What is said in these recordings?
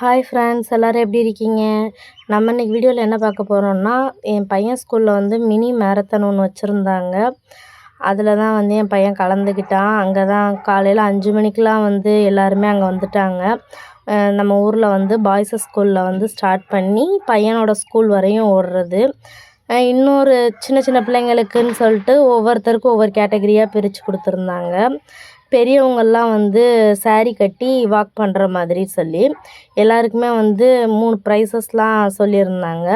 Hi friends எல்லோரும் எப்படி இருக்கீங்க? நம்ம இன்றைக்கி வீடியோவில் என்ன பார்க்க போகிறோம்னா என் பையன் ஸ்கூலில் வந்து மினி மேரத்தான் ஒன்று வச்சுருந்தாங்க. அதில் தான் வந்து என் பையன் கலந்துக்கிட்டான். அங்கே தான் காலையில் அஞ்சு மணிக்கெலாம் வந்து எல்லாருமே அங்கே வந்துட்டாங்க. நம்ம ஊரில் வந்து பாய்ஸஸ் ஸ்கூலில் வந்து ஸ்டார்ட் பண்ணி பையனோட ஸ்கூல் வரையும் ஓடுறது. இன்னொரு சின்ன சின்ன பிள்ளைங்களுக்குன்னு சொல்லிட்டு ஒவ்வொருத்தருக்கும் ஒவ்வொரு கேட்டகிரியாக பிரித்து கொடுத்துருந்தாங்க. பெரியவங்கள்லாம் வந்து சாரீ கட்டி வாக் பண்ணுற மாதிரி சொல்லி எல்லாருக்குமே வந்து மூணு ப்ரைஸஸ்லாம் சொல்லியிருந்தாங்க.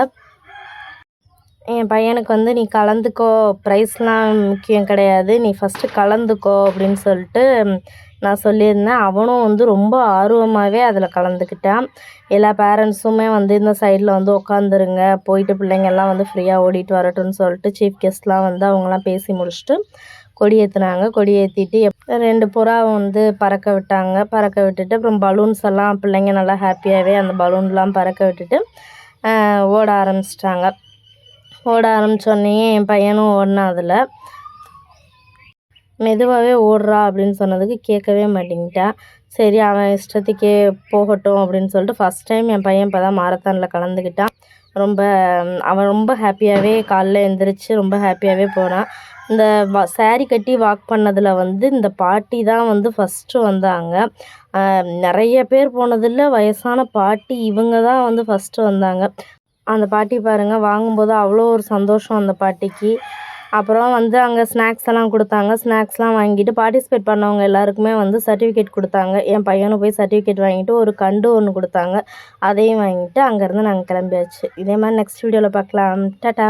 என் பையனுக்கு வந்து நீ கலந்துக்கோ ப்ரைஸ்லாம் முக்கியம் கிடையாது. நீ ஃபஸ்ட்டு கலந்துக்கோ அப்படின்னு சொல்லிட்டு நான் சொல்லியிருந்தேன். அவனும் வந்து ரொம்ப ஆர்வமாகவே அதில் கலந்துக்கிட்டான். எல்லா பேரண்ட்ஸுமே வந்து இந்த சைடில் வந்து உட்காந்துருங்க போயிட்டு பிள்ளைங்கள்லாம் வந்து ஃப்ரீயாக ஓடிட்டு வரட்டும்னு சொல்லிட்டு சீஃப் கெஸ்ட்லாம் வந்து அவங்களாம் பேசி முடிச்சுட்டு கொடி ஏற்றுனாங்க கொடி ஏற்றிட்டு எப் ரெண்டு புறா வந்து பறக்க விட்டாங்க. பறக்க விட்டுட்டு அப்புறம் பலூன்ஸ் எல்லாம் பிள்ளைங்க நல்லா ஹாப்பியாகவே அந்த பலூன்லாம் பறக்க விட்டுட்டு ஓட ஆரம்பிச்சிட்டாங்க. ஓட ஆரம்பித்தோடனே என் பையனும் ஓடினான் அதில். மெதுவாகவே ஓடுறா அப்படின்னு சொன்னதுக்கு கேட்கவே மாட்டேங்கிட்டா. சரி அவன் இஷ்டத்துக்கே போகட்டும் அப்படின்னு சொல்லிட்டு ஃபஸ்ட் டைம் என் பையன் இப்போ தான் மாரத்தானில் கலந்துக்கிட்டான். ரொம்ப அவன் ரொம்ப ஹாப்பியாகவே காலைல எழுந்திரிச்சு ரொம்ப ஹாப்பியாகவே போனான் இந்த வ சாரி கட்டி வாக் பண்ணதில் வந்து இந்த பாட்டி தான் வந்து ஃபஸ்ட்டு வந்தாங்க. நிறைய பேர் போனதில் வயசான பாட்டி இவங்க தான் வந்து ஃபஸ்ட்டு வந்தாங்க. அந்த பாட்டி பாருங்கள் வாங்கும்போது அவ்வளோ ஒரு சந்தோஷம் அந்த பாட்டிக்கு. அப்புறம் வந்து அங்கே ஸ்நாக்ஸ் எல்லாம் கொடுத்தாங்க. ஸ்நாக்ஸ்லாம் வாங்கிட்டு பார்ட்டிசிபேட் பண்ணவங்க எல்லாருக்குமே வந்து சர்டிஃபிகேட் கொடுத்தாங்க. என் பையனும் போய் சர்டிஃபிகேட் வாங்கிட்டு ஒரு கண்டு ஒன்று கொடுத்தாங்க. அதையும் வாங்கிட்டு அங்கேருந்து நாங்கள் கிளம்பியாச்சு. இதே மாதிரி நெக்ஸ்ட் வீடியோவில் பார்க்கலாம். டாட்டா